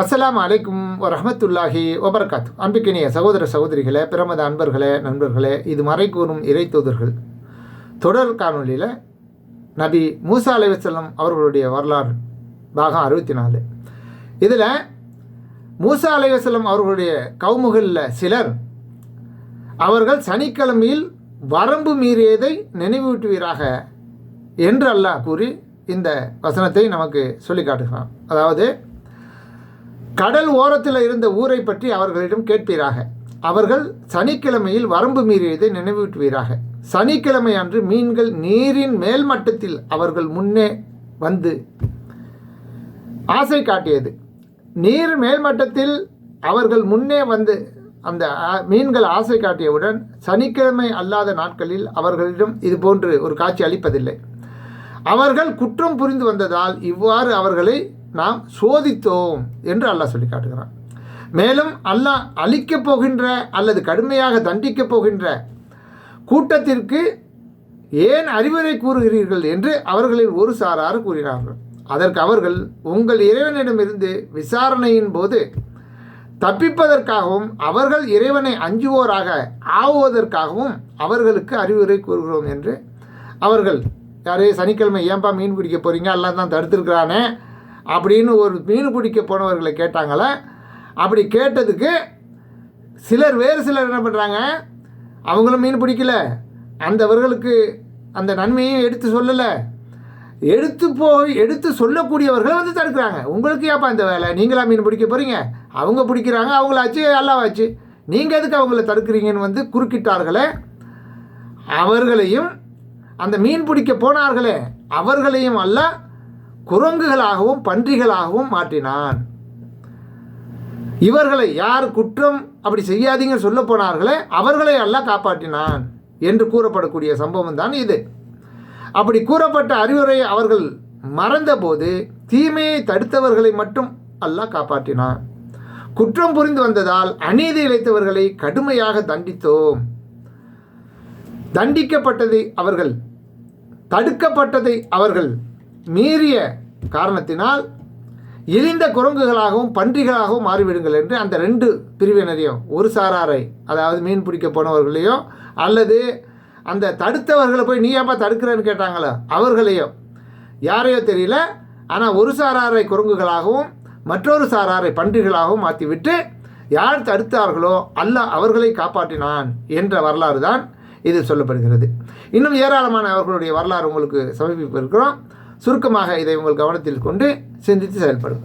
அஸ்லாம் அலைக்கும் வரஹமத்துல்லாஹி ஒபர்காத் அன்புக்கினிய சகோதர சகோதரிகளே பிரமத அன்பர்களே நண்பர்களே இது மறை கூறும் தொடர் காணொலியில் நபி மூசா அலைவசல்லம் அவர்களுடைய வரலாறு பாகம் அறுபத்தி நாலு இதில் மூசா அலைவசல்லம் அவர்களுடைய கவுமுகளில் சிலர் அவர்கள் சனிக்கிழமையில் வரம்பு மீறியதை நினைவூட்டுவீராக என்று அல்லாஹ் கூறி இந்த வசனத்தை நமக்கு சொல்லி காட்டுகிறான். அதாவது கடல் ஓரத்தில் இருந்த ஊரை பற்றி அவர்களிடம் கேட்பீராக. அவர்கள் சனிக்கிழமையில் வரம்பு மீறியதை நினைவூட்டுவீராக. சனிக்கிழமை அன்று மீன்கள் நீரின் மேல் மட்டத்தில் அவர்கள் முன்னே வந்து ஆசை காட்டியது. நீர் மேல்மட்டத்தில் அவர்கள் முன்னே வந்து அந்த மீன்கள் ஆசை காட்டியவுடன் சனிக்கிழமை அல்லாத நாட்களில் அவர்களிடம் இது போன்று ஒரு காட்சி அளிப்பதில்லை. அவர்கள் குற்றம் புரிந்து வந்ததால் இவ்வாறு அவர்களை நாம் சோதித்தோம் என்று அல்லாஹ் சொல்லி காட்டுகிறான். மேலும் அல்லாஹ் அழிக்கப் போகின்ற அல்லது கடுமையாக தண்டிக்கப் போகின்ற கூட்டத்திற்கு ஏன் அறிவுரை கூறுகிறீர்கள் என்று அவர்களில் ஒரு சாரார் கூறினார்கள். அதற்கு அவர்கள் உங்கள் இறைவனிடமிருந்து விசாரணையின் போது தப்பிப்பதற்காகவும் அவர்கள் இறைவனை அஞ்சுவோராக ஆவுவதற்காகவும் அவர்களுக்கு அறிவுரை கூறுகிறோம் என்று அவர்கள் யாரே சனிக்கிழமை ஏன்பா மீன் பிடிக்க போகிறீங்க எல்லாம் தான் தடுத்திருக்கிறானே. அப்படின்னு ஒரு மீன் பிடிக்க போனவர்களை கேட்டாங்களே அப்படி கேட்டதுக்கு சிலர் வேறு சிலர் என்ன பண்ணுறாங்க அவங்களும் மீன் பிடிக்கல. அந்தவர்களுக்கு அந்த நன்மையும் எடுத்து சொல்லலை. எடுத்து போய் எடுத்து சொல்லக்கூடியவர்களை வந்து தடுக்கிறாங்க. உங்களுக்கு ஏப்பா இந்த வேலை? நீங்களா மீன் பிடிக்க போகிறீங்க அவங்க பிடிக்கிறாங்க அவங்களாச்சு அல்லாவாச்சு. நீங்கள் எதுக்கு அவங்கள தடுக்கிறீங்கன்னு வந்து குறுக்கிட்டார்களே. அவர்களையும் அந்த மீன் பிடிக்க போனார்களே அவர்களையும் அல்ல குரங்குகளாகவும் பன்றிகளாகவும் மாற்றினான். இவர்களை யார் குற்றம் அப்படி செய்யாதீங்க சொல்ல போனார்களே அவர்களை அல்லாஹ் காப்பாற்றினான் என்று கூறப்படக்கூடிய சம்பவம் தான் இது. அப்படி கூறப்பட்ட அறிவுரையை அவர்கள் மறந்தபோது தீமையை தடுத்தவர்களை மட்டும் அல்லாஹ் காப்பாற்றினான். குற்றம் புரிந்து வந்ததால் அநீதி இழைத்தவர்களை கடுமையாக தண்டித்தோம். தண்டிக்கப்பட்டதை அவர்கள் தடுக்கப்பட்டதை அவர்கள் மீறிய காரணத்தினால் இழிந்த குரங்குகளாகவும் பன்றிகளாகவும் மாறிவிடுங்கள் என்று அந்த ரெண்டு பிரிவினரையும் ஒரு சாராரை அதாவது மீன் பிடிக்க போனவர்களையோ அல்லது அந்த தடுத்தவர்களை போய் நீ ஏப்பா தடுக்கிறேன்னு கேட்டாங்களோ அவர்களையோ. யாரையோ தெரியல. ஆனால் ஒரு சாராரை குரங்குகளாகவும் மற்றொரு சாராரை பன்றிகளாகவும் மாற்றிவிட்டு யார் தடுத்தார்களோ அல்ல அவர்களை காப்பாற்றினான் என்ற வரலாறு தான் இது சொல்லப்படுகிறது. இன்னும் ஏராளமான அவர்களுடைய வரலாறு உங்களுக்கு சமர்ப்பிப்பு இருக்கிறோம். சுருக்கமாக இதை உங்கள் கவனத்தில் கொண்டு சிந்தித்து செயல்படும்